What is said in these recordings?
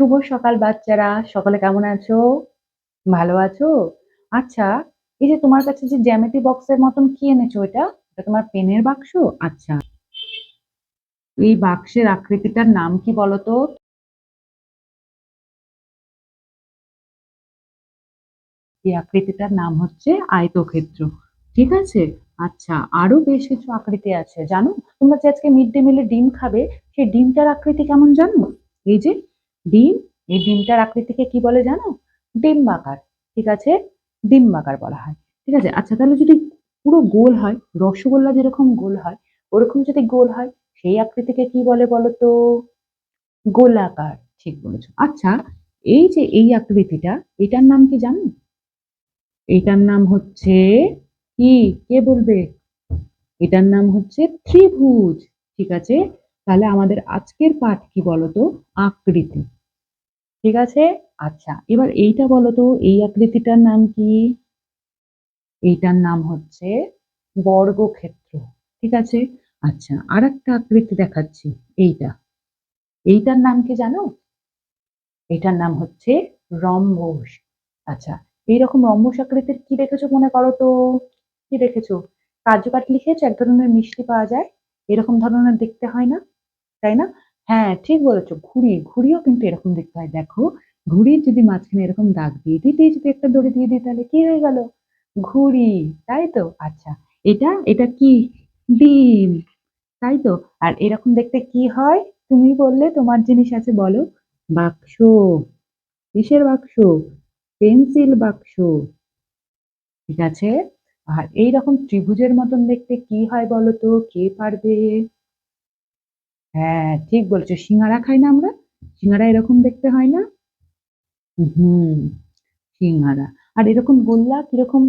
শুভ সকাল বাচ্চারা, সকলে কেমন আছো? ভালো আছো? আচ্ছা এই যে তোমার কাছে যে জ্যামিতি বক্সের মতন কি এনেছো এটা এটা তোমার পেনের বাক্স? আচ্ছা। এই বাক্সের আকৃতিটার নাম কি বলতো? এই আকৃতিটার নাম হচ্ছে আয়তক্ষেত্র। ঠিক আছে? আচ্ছা আরও বেশ কিছু আকৃতি আছে। জানো? তোমরা যে আজকে মিড ডে মিলে ডিম খাবে, সেই ডিমটার আকৃতি কেমন জানো? এই যে ডিম, এই ডিমটার আকৃতিকে কি বলে জানো? ডিম্বাকার ঠিক আছে? ডিম্বাকার বলা হয়, ঠিক আছে? আচ্ছা তাহলে যদি পুরো গোল হয়, রসগোল্লা যেরকম গোল হয়, ওরকম যদি গোল হয়, সেই আকৃতিকে কি বলে বলো তো গোলাকার, ঠিক বলেছ। আচ্ছা এই যে এই আকৃতিটা, এটার নাম কি জানো? এটার নাম হচ্ছে কি? কে বলবে? এটার নাম হচ্ছে ত্রিভুজ, ঠিক আছে? তাহলে আমাদের আজকের পাঠ কি বলতো? আকৃতি। ঠিক আছে? আচ্ছা এবার এইটা বলো তো এই আকৃতিটার নাম কি? এইটার নাম হচ্ছে বর্গক্ষেত্র, ঠিক আছে? আচ্ছা আর একটা আকৃতি দেখাচ্ছি, এইটা। এইটার নাম কি জানো? এটার নাম হচ্ছে রম্বস। আচ্ছা এইরকম রম্বস আকৃতির কি দেখেছ মনে করো তো? কি দেখেছ? কাজু কাটলি খেয়েছো এক ধরনের মিষ্টি পাওয়া যায়? এরকম ধরনের দেখতে হয় না? তাই না? হ্যাঁ ঠিক বলেছ। ঘুড়ি ঘুড়িও কিন্তু এরকম দেখতে হয়। দেখো, ঘুড়ির যদি মাঝখানে এরকম দাগ দিয়ে দিতে যদি একটা দড়ি দিয়ে দিই, তাহলে কি হয়ে গেল? ঘুড়ি, তাই তো? আচ্ছা এটা এটা কি? ডিম, তাই তো? আর এরকম দেখতে কি হয়? তুমি বললে তোমার জিনিস আছে, বলো। বাক্স, কিসের বাক্স? পেন্সিল বাক্স। ঠিক আছে? আর এইরকম ত্রিভুজের মতন দেখতে কি হয় বলো তো? কে পারবে? হ্যাঁ ঠিক বলছো। সিঙ্গারা খাই না আমরা? সিঙ্গারা এরকম দেখতে হয় না? হুম, সিঙ্গারা। আর এরকম গোল্লা কীরকম,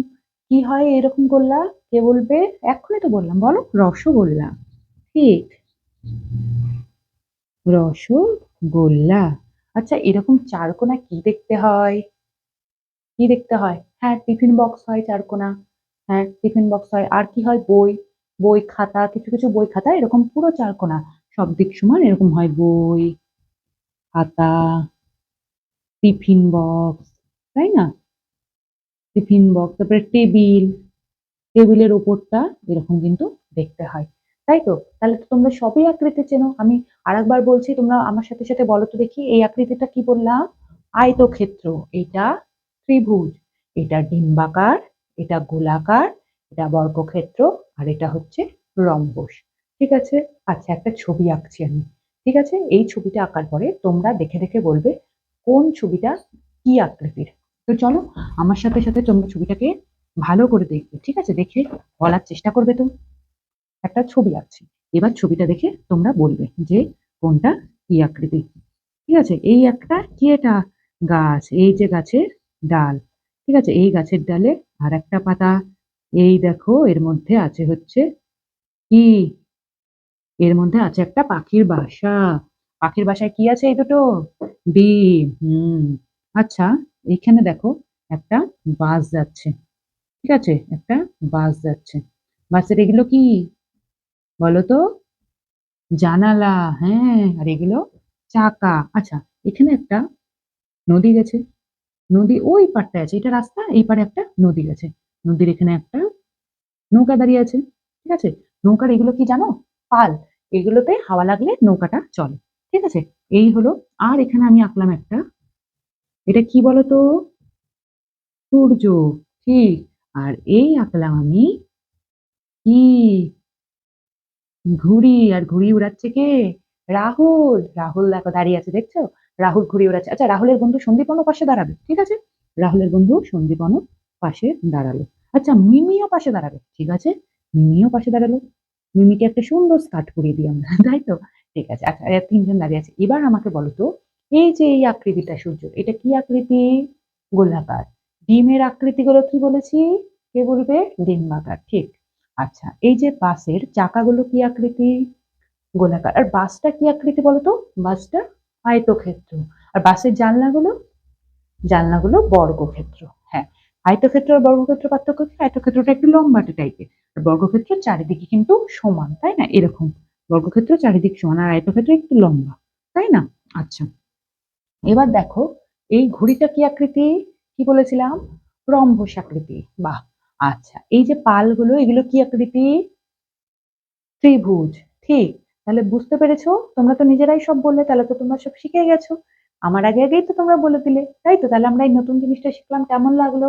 কি হয় এরকম গোল্লা? কে বলবে? এক্ষুনি তো বললাম, বলো। রসগোল্লা। ঠিক। রসগোল্লা। আচ্ছা এরকম চারকোনা কি দেখতে হয়? কি দেখতে হয়? হ্যাঁ টিফিন বক্স হয় চারকোনা। হ্যাঁ টিফিন বক্স হয়। আর কি হয়? বই। বই খাতা, কিছু কিছু বই খাতা, এরকম পুরো চারকোনা। সব দিক সমান এরকম হয় বই, খাতা, টিফিন বক্স, তাই না? টিফিন বক্স, তারপরে টেবিল, টেবিলের ওপরটা এরকম কিন্তু দেখতে হয়। তাই তো? তাহলে তো তোমরা সবই আকৃতি চেনো। আমি আরেকবার বলছি, তোমরা আমার সাথে সাথে বলো তো দেখি, এই আকৃতিটা কি বললাম? আয়তক্ষেত্র। এটা ত্রিভুজ। এটা ডিম্বাকার, এটা গোলাকার, এটা বর্গক্ষেত্র, আর এটা হচ্ছে রম্বস। ঠিক আছে? আচ্ছা একটা ছবি আঁকছি আমি। ঠিক আছে? এই ছবিটা আঁকার পরে তোমরা দেখে দেখে বলবে কোন ছবিটা কি আকৃতির। তো চলো, আমার সাথে সাথে তোমরা ছবিটাকে ভালো করে দেখবে, ঠিক আছে? দেখে বলার চেষ্টা করবে তো। একটা ছবি আঁকছি। এবার ছবিটা দেখে তোমরা বলবে যে কোনটা কি আকৃতি। ঠিক আছে? এই একটা কি এটা? গাছ। এই যে গাছের ডাল। ঠিক আছে? এই গাছের ডালে আর একটা পাতা। এই দেখো, এর মধ্যে আছে হচ্ছে কি? এর মধ্যে আছে একটা পাখির বাসা। পাখির বাসায় কি আছে এই দুটো? ডিম হুম। আচ্ছা এইখানে দেখো একটা বাস যাচ্ছে। ঠিক আছে, একটা বাস যাচ্ছে। বাসের এগুলো কি? বলো তো। জানালা হ্যাঁ আর এগুলো চাকা। আচ্ছা এখানে একটা নদী গেছে। নদী ওই পারটায় আছে, এটা রাস্তা, এই পারে একটা নদী গেছে। নদীর এখানে একটা নৌকা দাঁড়িয়ে আছে। ঠিক আছে, নৌকার এগুলো কি জানো? পাল। এগুলোতে হাওয়া লাগলে নৌকাটা চলে। ঠিক আছে? এই হলো, আর এখানে আমি আঁকলাম একটা। এটা কি বলতো? সূর্য। ঠিক। আর এই আঁকলাম আমি কি? ঘুড়ি। আর ঘুড়ি উড়াচ্ছে কে? রাহুল। রাহুল দেখো দাঁড়িয়ে আছে, দেখছ? রাহুল ঘুড়ি উড়াচ্ছে। আচ্ছা রাহুলের বন্ধু সন্দীপনও পাশে দাঁড়াবে, ঠিক আছে? রাহুলের বন্ধু সন্দীপনও পাশে দাঁড়াল। আচ্ছা মিমিও পাশে দাঁড়াবে, ঠিক আছে? মিমিও পাশে দাঁড়াল। মিমিকে একটা সুন্দর স্কার্ট পরিয়ে দিই আমরা, তাই তো? ঠিক আছে আচ্ছা তিনজন দাঁড়িয়ে আছে। এবার আমাকে বলো তো, এই যে এই আকৃতিটা সূর্য, এটা কি আকৃতি? গোলাকার। ডিমের আকৃতিগুলো কি বলেছি? কে বলবে? ডিম্বাকার ঠিক। আচ্ছা এই যে বাসের চাকাগুলো কি আকৃতি? গোলাকার। আর বাসটা কি আকৃতি বলতো বাসটা আয়তক্ষেত্র। আর বাসের জানলাগুলো? জানলাগুলো বর্গক্ষেত্র। হ্যাঁ আয়তক্ষেত্র আর বর্গক্ষেত্র পার্থক্য কি? আয়তক্ষেত্রটা একটু লম্বাটে টাইপের বর্গক্ষেত্র চারিদিকে কিন্তু সমান, তাই না? এরকম বর্গক্ষেত্র চারিদিক সমান আর আয়তক্ষেত্র একটু লম্বা, তাই না? আচ্ছা এবার দেখো, এই ঘড়িটা কি আকৃতি? কি বলেছিলাম? রম্বস আকৃতি, বাহ! আচ্ছা এই যে পালগুলো, এগুলো কি আকৃতি? ত্রিভুজ, ঠিক। তাহলে বুঝতে পেরেছ? তোমরা তো নিজেরাই সব বললে, তাহলে তো তোমরা সব শিখে গেছো। আমার আগে আগেই তো তোমরা বলে দিলে, তাই তো? তাহলে আমরা এই নতুন জিনিসটা শিখলাম, কেমন লাগল?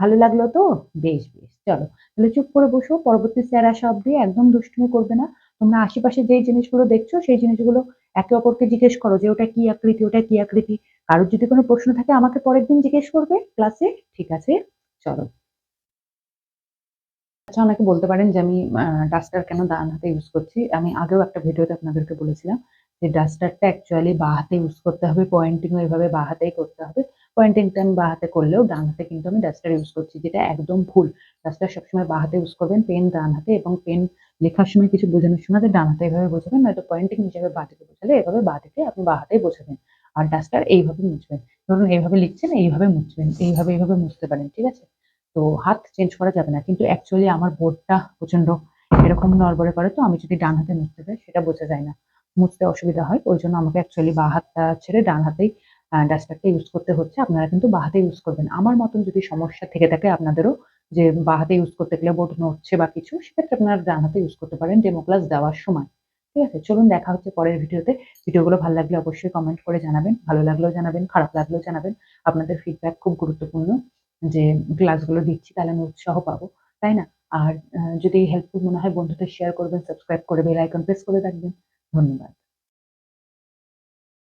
ভালো লাগল তো? বেশ বেশ, চলো। তাহলে চুপ করে বসো, পরবর্তী স্যার আসা অব্দি একদম দুষ্টুমি করবে না। তোমরা আশেপাশে যেই জিনিসগুলো দেখছ, সেই জিনিসগুলো একে অপরকে জিজ্ঞেস করো যে ওটা কি আকৃতি, ওটা কি আকৃতি। কারোর যদি কোনো প্রশ্ন থাকে আমাকে পরের দিন জিজ্ঞেস করবে ক্লাসে। ঠিক আছে? চলো। আচ্ছা অনেকে বলতে পারেন যে আমি ডাস্টার কেন ডান হাতে ইউজ করছি? আমি আগেও একটা ভিডিওতে আপনাদেরকে বলেছিলাম যে ডাস্টারটা অ্যাকচুয়ালি বা হাতে ইউজ করতে হবে পয়েন্টিংও এভাবে বা হাতেই করতে হবে। পয়েন্টিংটা আমি বা হাতে করলেও ডান হাতে কিন্তু আমি ডাস্টার ইউজ করছি, যেটা একদম ভুল। ডাস্টার সবসময় বা হাতে ইউজ করবেন পেন ডান হাতে এবং পেন লেখার সময় কিছু বোঝানোর সময় ডান হাতে এভাবে বোঝাবেন, নয়তো পয়েন্টিং হিসেবে বা থেকে বোঝালে এভাবে বা থেকে আপনি বা হাতেই বোঝাবেন। আর ডাস্টার এইভাবে মুছবেন। ধরুন এইভাবে লিখছেন, এইভাবে মুছবেন, এইভাবে এইভাবে মুছতে পারেন, ঠিক আছে? তো হাত চেঞ্জ করা যাবে না, কিন্তু অ্যাকচুয়ালি আমার বোর্ডটা প্রচণ্ড এরকম নড়বড়ে করে, তো আমি যদি ডান হাতে মুছতে যাই সেটা বোঝা যায় না। মুছতে অসুবিধা হয়, ওই জন্য আমাকে অ্যাকচুয়ালি বা হাতটা ছেড়ে ডান হাতেই ডাস্টারটা ইউজ করতে হচ্ছে, আপনারা কিন্তু বা হাতে ইউজ করবেন। আমার মতন যদি সমস্যা থেকে থাকে আপনাদেরও যে বা হাতে ইউজ করতে গেলে বোর্ড নড়ছে বা কিছু, সেক্ষেত্রে আপনারা ডান হাতে ইউজ করতে পারেন ডেমো ক্লাস দেওয়ার সময়। ঠিক আছে? চলুন দেখা হচ্ছে পরের ভিডিওতে। ভিডিওগুলো ভালো লাগলে অবশ্যই কমেন্ট করে জানাবেন, ভালো লাগলেও জানাবেন, খারাপ লাগলেও জানাবেন। আপনাদের ফিডব্যাক খুব গুরুত্বপূর্ণ যে ক্লাসগুলো দিচ্ছি, তাহলে আমি উৎসাহ পাবো, তাই না? আর যদি হেল্পফুল মনে হয় বন্ধুদের শেয়ার করবেন সাবস্ক্রাইব করে বেল আইকন প্রেস করে রাখবেন। ধন্যবাদ।